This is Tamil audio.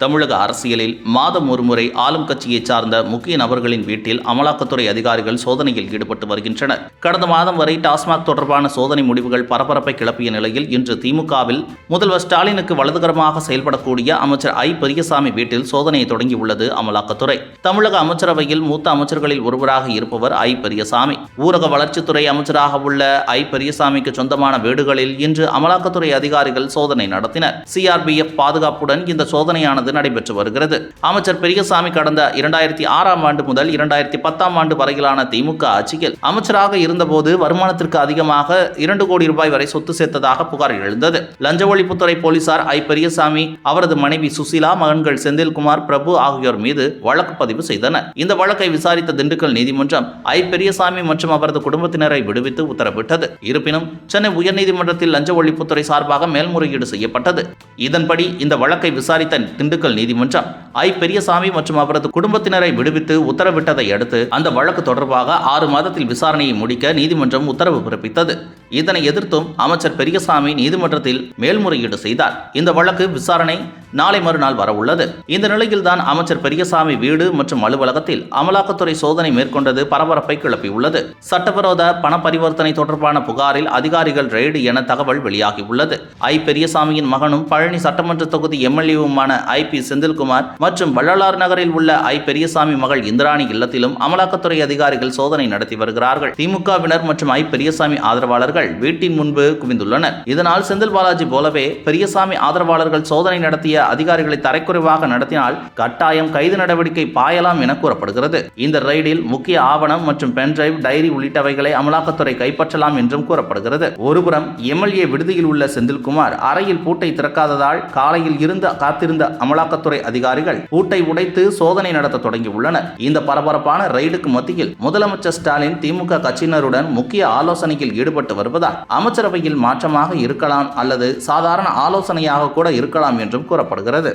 தமிழக அரசியலில் மாதம் ஒருமுறை ஆளும் கட்சியைச் சார்ந்த முக்கிய நபர்களின் வீட்டில் அமலாக்கத்துறை அதிகாரிகள் சோதனையில் ஈடுபட்டு வருகின்றனர். கடந்த மாதம் வரை டாஸ்மாக் தொடர்பான சோதனை முடிவுகள் பரபரப்பை கிளப்பிய நிலையில் இன்று திமுகவில் முதல்வர் ஸ்டாலினுக்கு வலதுகரமாக செயல்படக்கூடிய அமைச்சர் ஐ. பெரியசாமி வீட்டில் சோதனையை தொடங்கியுள்ளது அமலாக்கத்துறை. தமிழக அமைச்சரவையில் மூத்த அமைச்சர்களில் ஒருவராக இருப்பவர் ஐ. பெரியசாமி. ஊரக வளர்ச்சித்துறை அமைச்சராக உள்ள ஐ. பெரியசாமிக்கு சொந்தமான வீடுகளில் இன்று அமலாக்கத்துறை அதிகாரிகள் சோதனை நடத்தினர். சிஆர்பிஎஃப் பாதுகாப்புடன் இந்த சோதனையானது நடைபெற்று வருகிறது. அமைச்சர் பெரியசாமி கடந்த இரண்டாயிரத்தி ஆறாம் ஆண்டு முதல் இரண்டாயிரத்தி பத்தாம் ஆண்டு வரையிலான திமுக ஆட்சியில் அமைச்சராக இருந்தபோது வருமானத்திற்கு அதிகமாக இரண்டு கோடி ரூபாய் வரை சொத்து சேர்த்ததாக புகார் எழுந்தது. லஞ்ச ஒழிப்புத்துறை போலீசார் ஐ பெரியசாமி அவரது மனைவி சுசிலா மகன்கள் செந்தில்குமார் பிரபு ஆகியோர் மீது வழக்கு பதிவு செய்தனர். இந்த வழக்கை விசாரித்த திண்டுக்கல் நீதிமன்றம் ஐ பெரியசாமி மற்றும் அவரது குடும்பத்தினரை விடுவித்து உத்தரவிட்டது. இருப்பினும் சென்னை உயர்நீதிமன்றத்தில் லஞ்ச ஒழிப்புத்துறை சார்பாக மேல்முறையீடு செய்யப்பட்டது. இதன்படி இந்த வழக்கை விசாரித்த திண்டுக்கல் நீதிமன்றம். ஐ. பெரியசாமி மற்றும் அவரது குடும்பத்தினரை விடுவித்து உத்தரவிட்டதை அடுத்து அந்த வழக்கு தொடர்பாக ஆறு மாதத்தில் விசாரணையை முடிக்க நீதிமன்றம் உத்தரவு பிறப்பித்தது. இதனை எதிர்த்தும் அமைச்சர் பெரியசாமி நீதிமன்றத்தில் மேல்முறையீடு செய்தார். இந்த வழக்கு விசாரணை நாளை மறுநாள் வரவுள்ளது இந்த நிலையில்தான் அமைச்சர் பெரியசாமி வீடு மற்றும் அலுவலகத்தில் அமலாக்கத்துறை சோதனை மேற்கொண்டது பரபரப்பை கிளப்பியுள்ளது. சட்டவிரோத பண பரிவர்த்தனை தொடர்பான புகாரில் அதிகாரிகள் ரெய்டு என தகவல் வெளியாகியுள்ளது. ஐ பெரியசாமியின் மகனும் பழனி சட்டமன்ற தொகுதி எம்எல்ஏவுமான ஐ பி செந்தில்குமார் மற்றும் வள்ளலார் நகரில் உள்ள ஐ பெரியசாமி மகள் இந்திராணி இல்லத்திலும் அமலாக்கத்துறை அதிகாரிகள் சோதனை நடத்தி வருகிறார்கள். திமுகவினர் மற்றும் ஐ பெரியசாமி ஆதரவாளர்கள் வீட்டின் முன்பு குவிந்துள்ளனர். இதனால் செந்தில் பாலாஜி போலவே பெரியசாமி ஆதரவாளர்கள் சோதனை நடத்திய அதிகாரிகளை தரைக்குறைவாக நடத்தினால் கட்டாயம் கைது நடவடிக்கை பாயலாம் என கூறப்படுகிறது. இந்த ரெய்டில் முக்கிய ஆவணம் மற்றும் பென்டிரைவ் டைரி உள்ளிட்டவைகளை அமலாக்கத்துறை கைப்பற்றலாம் என்றும் கூறப்படுகிறது. ஒருபுறம் எம்எல்ஏ விடுதியில் உள்ள செந்தில்குமார் அறையில் பூட்டை திறக்காததால் காலையில் இருந்து காத்திருந்த அமலாக்கத்துறை அதிகாரிகள் பூட்டை உடைத்து சோதனை நடத்த தொடங்கியுள்ளனர். இந்த பரபரப்பான ரெய்டுக்கு மத்தியில் முதலமைச்சர் ஸ்டாலின் திமுக கட்சியினருடன் முக்கிய ஆலோசனையில் ஈடுபட்டு வருவதால் அமைச்சரவையில் மாற்றமாக இருக்கலாம் அல்லது சாதாரண ஆலோசனையாக கூட இருக்கலாம் என்றும் கூறப்படுகிறது.